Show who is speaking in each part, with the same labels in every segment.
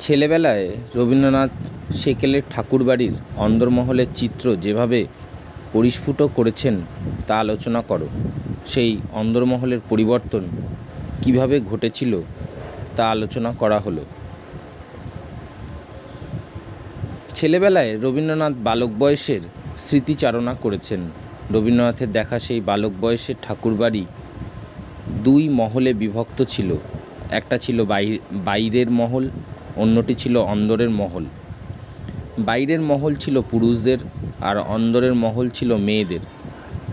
Speaker 1: ছেলেবেলায় রবীন্দ্রনাথ সেকেলের ঠাকুরবাড়ির অন্দরমহলের চিত্র যেভাবে পরিস্ফুট করেছেন তা আলোচনা করো। সেই অন্দরমহলের পরিবর্তন কীভাবে ঘটেছিল তা আলোচনা করা হলো। ছেলেবেলায় রবীন্দ্রনাথ বালক বয়সের স্মৃতিচারণা করেছেন। রবীন্দ্রনাথের দেখা সেই বালক বয়সের ঠাকুরবাড়ি দুই মহলে বিভক্ত ছিল। একটা ছিল বাই- বাইরের মহল অন্যটি ছিল অন্দরের মহল। বাইরের মহল ছিল পুরুষদের আর অন্দরের মহল ছিল মেয়েদের।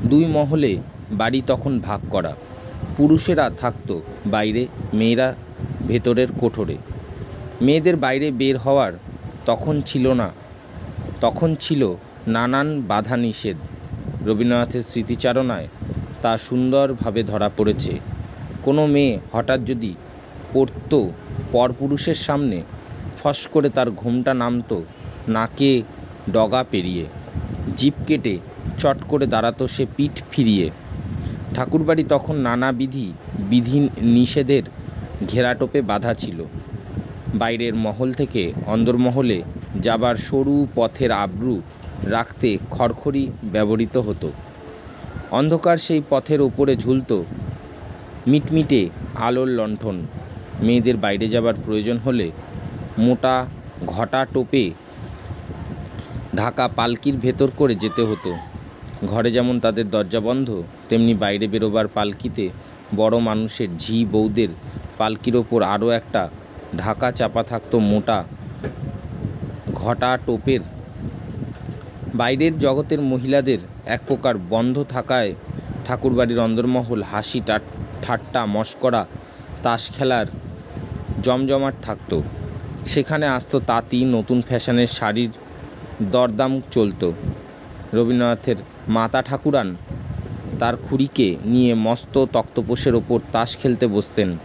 Speaker 1: দুই মহলে বাড়ি তখন ভাগ করা। পুরুষেরা থাকতো বাইরে, মেয়েরা ভেতরের কোঠরে। মেয়েদের বাইরে বের হওয়ার তখন ছিল না। তখন ছিল নানান বাধা নিষেধ রবীন্দ্রনাথের স্মৃতিচারণায় তা সুন্দরভাবে ধরা পড়েছে। কোনো মেয়ে হঠাৎ যদি পড়তো পরপুরুষের সামনে ফস করে তার ঘুমটা নামতো নাকে ডগা পেরিয়ে। জিপ কেটে চট করে দাঁড়াতো সে পিঠ ফিরিয়ে। ঠাকুরবাড়ি তখন নানাবিধি বিধি নিষেধের ঘেরাটোপে বাধা ছিল। বাইরের মহল থেকে অন্দরমহলে যাবার সরু পথের আব্রু রাখতে খড়খড়ি ব্যবহৃত হতো। অন্ধকার সেই পথের ওপরে ঝুলত মিটমিটে আলোর লণ্ঠন। মেয়েদের বাইরে যাবার প্রয়োজন হলে মোটা ঘটা টোপে ঢাকা পালকির ভেতর করে যেতে হতো। ঘরে যেমন তাদের দরজা বন্ধ, তেমনি বাইরে বেরোবার পালকিতে বড় মানুষের ঝি বৌদের পালকির ওপর আরও একটা ঢাকা চাপা থাকতো মোটা ঘটা টোপের। বাইরের জগতের মহিলাদের এক প্রকার বন্ধ থাকায় ঠাকুরবাড়ির অন্দরমহল হাসি ঠাট্টা মস্করা তাস খেলার জমজমাট থাকত। সেখানে আসতো তাঁতি, নতুন ফ্যাশনের শাড়ির দরদাম চলতো। রবীন্দ্রনাথের মাতা ঠাকুরান তার খুড়িকে নিয়ে মস্ত তক্তপোষের ওপর তাস খেলতে বসতেন।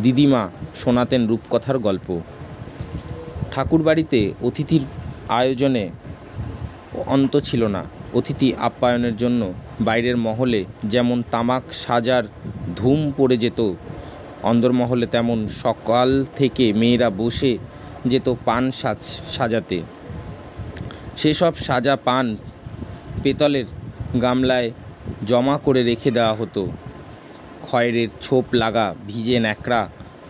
Speaker 1: দিদিমা শোনাতেন রূপকথার গল্প। ঠাকুরবাড়িতে অতিথির আয়োজনে অন্ত ছিল না। অতিথি আপ্যায়নের জন্য বাইরের মহলে যেমন তামাক সাজার ধুম পড়ে যেত অন্দরমহলে তেমন সকাল থেকে মেয়েরা বসে যেত পান সাজ সাজাতে। সেসব সাজা পান পেতলের গামলায় জমা করে রেখে দেওয়া হতো। খয়েরের ছোপ লাগা ভিজে ন্যাকড়া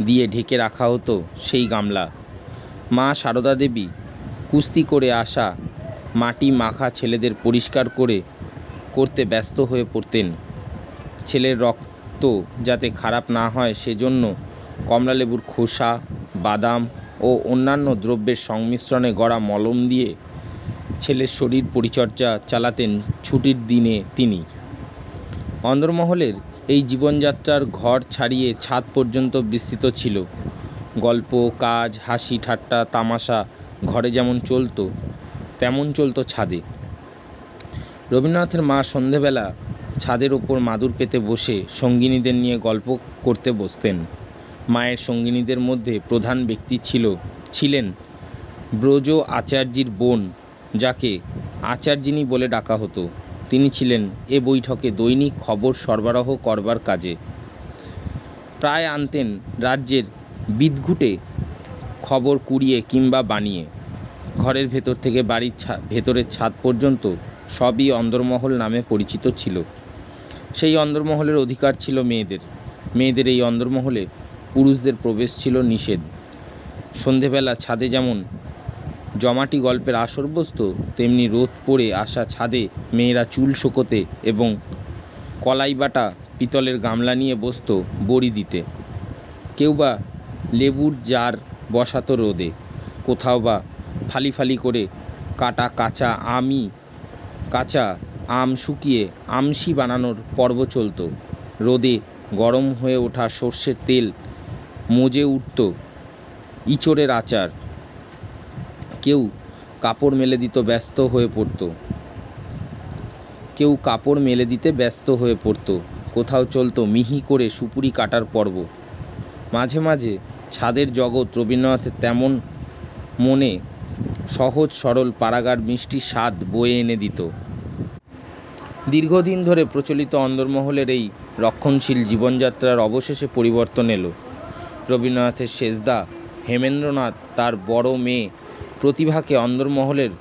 Speaker 1: দিয়ে ঢেকে রাখা হতো সেই গামলা। মা সারদা দেবী কুস্তি করে আসা মাটি মাখা ছেলেদের পরিষ্কার করে করতে ব্যস্ত হয়ে পড়তেন। ছেলের রক্ত যাতে খারাপ না হয় সেজন্য কমলালেবুর খোসা, বাদাম ও অন্যান্য দ্রব্যের সংমিশ্রণে গড়া মলম দিয়ে ছেলের শরীর পরিচর্যা চালাতেন ছুটির দিনে তিনি। অন্দরমহলের এই জীবনযাত্রার ঘর ছাড়িয়ে ছাদ পর্যন্ত বিস্তৃত ছিল। গল্প, কাজ, হাসি, ঠাট্টা, তামাশা ঘরে যেমন চলতো, তেমন চলতো ছাদে। রবীন্দ্রনাথের মা সন্ধেবেলা ছাদের ওপর মাদুর পেতে বসে সঙ্গিনীদের নিয়ে গল্প করতে বসতেন। মায়ের সঙ্গিনীদের মধ্যে প্রধান ব্যক্তি ছিল, ছিলেন ব্রজ আচার্যির বোন, যাকে আচার্যিনী বলে ডাকা হতো। তিনি ছিলেন এ বৈঠকে দৈনিক খবর সরবরাহ করবার কাজে। প্রায় আনতেন রাজ্যের বিদঘুটে খবর কুড়িয়ে কিংবা বানিয়ে। ঘরের ভেতর থেকে বাড়ির ভেতরের ছাদ পর্যন্ত সবই অন্দরমহল নামে পরিচিত ছিল। সেই অন্দরমহলের অধিকার ছিল মেয়েদের। মেয়েদের এই অন্দরমহলে পুরুষদের প্রবেশ ছিল নিষেধ। সন্ধেবেলা ছাদে যেমন জমাটি গল্পের আসর বসত, তেমনি রোদ পড়ে আসা ছাদে মেয়েরা চুল শোকোতে এবং কলাই বাটা পিতলের গামলা নিয়ে বসত বড়ি দিতে। কেউ বা লেবুর জার বসাতো রোদে, কোথাও বা ফালি ফালি করে কাটা কাঁচা, আমি কাঁচা আম শুকিয়ে আমশি বানানোর পর্ব চলতো। রোদে গরম হয়ে ওঠা সর্ষের তেল মজে উঠত ইঁচড়ের আচার। কেউ কাপড় মেলে দিত ব্যস্ত হয়ে পড়তো। কেউ কাপড় মেলে দিতে ব্যস্ত হয়ে পড়তো। কোথাও চলতো মিহি করে সুপুরি কাটার পর্ব। মাঝে মাঝে ছাদের জগৎ রবীন্দ্রনাথের তেমন মনে সহজ সরল পাড়াগার মিষ্টি স্বাদ বয়ে এনে দিত। দীর্ঘদিন ধরে প্রচলিত অন্দরমহলের এই রক্ষণশীল জীবনযাত্রার অবশেষে পরিবর্তন এলো। রবীন্দ্রনাথের সেজদা, হেমেন্দ্রনাথ তার বড় মেয়ে প্রতিভাকে অন্দরমহলের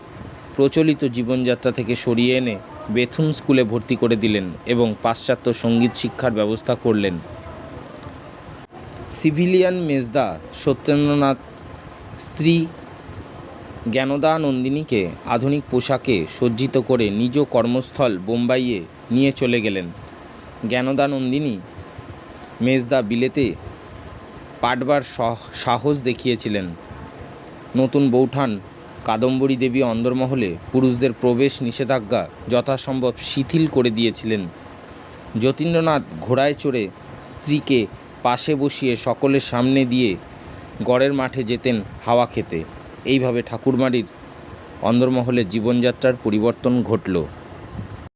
Speaker 1: প্রচলিত জীবনযাত্রা থেকে সরিয়ে এনে বেথুন স্কুলে ভর্তি করে দিলেন এবং পাশ্চাত্য সংগীত শিক্ষার ব্যবস্থা করলেন। সিভিলিয়ান মেজদা সত্যেন্দ্রনাথ স্ত্রী জ্ঞানদা নন্দিনীকে আধুনিক পোশাকে সজ্জিত করে নিজ কর্মস্থল বোম্বাইয়ে নিয়ে চলে গেলেন। জ্ঞানদা নন্দিনী মেজদা বিলেতে পাটবার সাহস দেখিয়েছিলেন। নতুন বৌঠান কাদম্বরী দেবী অন্দরমহলে পুরুষদের প্রবেশ নিষেধাজ্ঞা যথাসম্ভব শিথিল করে দিয়েছিলেন। যতীন্দ্রনাথ ঘোড়ায় চড়ে স্ত্রীকে পাশে বসিয়ে সকলের সামনে দিয়ে গড়ের মাঠে যেতেন হাওয়া খেতে। এইভাবে ঠাকুরমারির অন্দরমহলে জীবনযাত্রার পরিবর্তন ঘটল।